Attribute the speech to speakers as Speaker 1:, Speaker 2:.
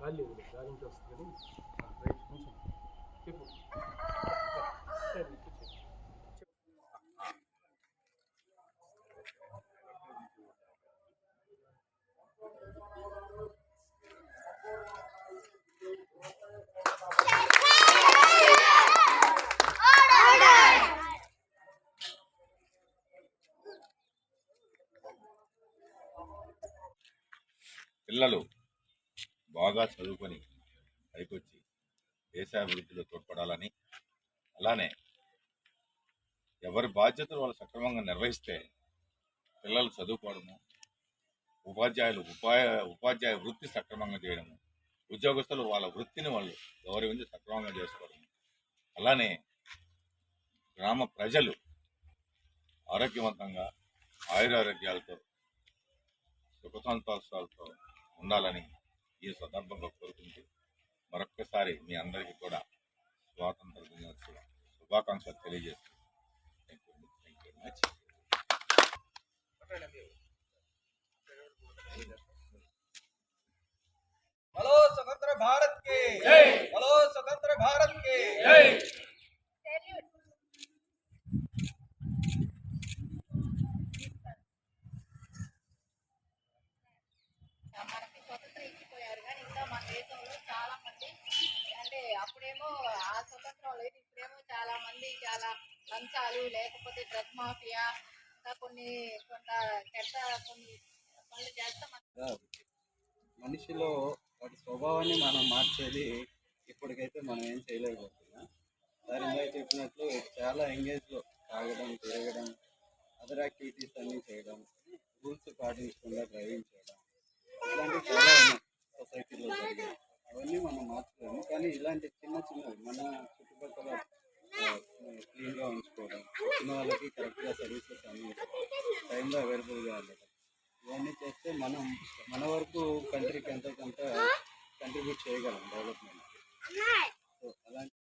Speaker 1: గాలి లేదు గాలి వస్తుంది. కానీ చెప్పు.
Speaker 2: పిల్లలు బాగా చదువుకొని పైకొచ్చి దేశాభివృద్ధిలో తోడ్పడాలని అలానే ఎవరి బాధ్యతలు వాళ్ళు సక్రమంగా నిర్వహిస్తే పిల్లలు చదువుకోవడము ఉపాధ్యాయులు ఉపాయ ఉపాధ్యాయ వృత్తి సక్రమంగా చేయడము ఉద్యోగస్తులు వాళ్ళ వృత్తిని వాళ్ళు గౌరవించి సక్రమంగా చేసుకోవడము అలానే గ్రామ ప్రజలు ఆరోగ్యవంతంగా ఆయురారోగ్యాలతో సుఖ సంతోషాలతో ఉండాలని ఈ సందర్భంలో కోరుకుంటూ మరొక్కసారి మీ అందరికీ కూడా స్వాతంత్ర దినోత్సవ శుభాకాంక్షలు తెలియజేస్తూ
Speaker 3: అప్పుడేమో ఆ స్వతంత్రం లేదు. ఇప్పుడేమో చాలా మంది చాలా లంచాలు లేకపోతే డ్రగ్ మాఫియా ఇంకా కొన్ని కొంత చెట్ట కొన్ని పనులు చేస్తాం
Speaker 4: మనిషిలో వాటి స్వభావాన్ని మనం మార్చేది ఇప్పటికైతే మనం ఏం చేయలేకపోతున్నా. సార్ ఇందాక చెప్పినట్లు చాలా ఎంగేజ్లో తాగడం తిరగడం అదర్ యాక్టివిటీస్ అన్నీ చేయడం రూల్స్ పాటించకుండా డ్రైవింగ్ చేయడం ఇలాంటివి చాలా ఉన్నాయి సొసైటీలో జరిగాయి అవన్నీ మనం మార్చలేము కానీ ఇలాంటి చిన్న చిన్నవి మన చుట్టుపక్కల క్లీన్గా ఉంచుకోవడం వచ్చిన వాళ్ళకి కరెక్ట్గా సర్వీసెస్ అన్ని టైంలో అవైలబుల్గా ఉండడం ఇవన్నీ చేస్తే మనం మన వరకు కంట్రీకి ఎంతో కొంత కంట్రిబ్యూట్ చేయగలం డెవలప్మెంట్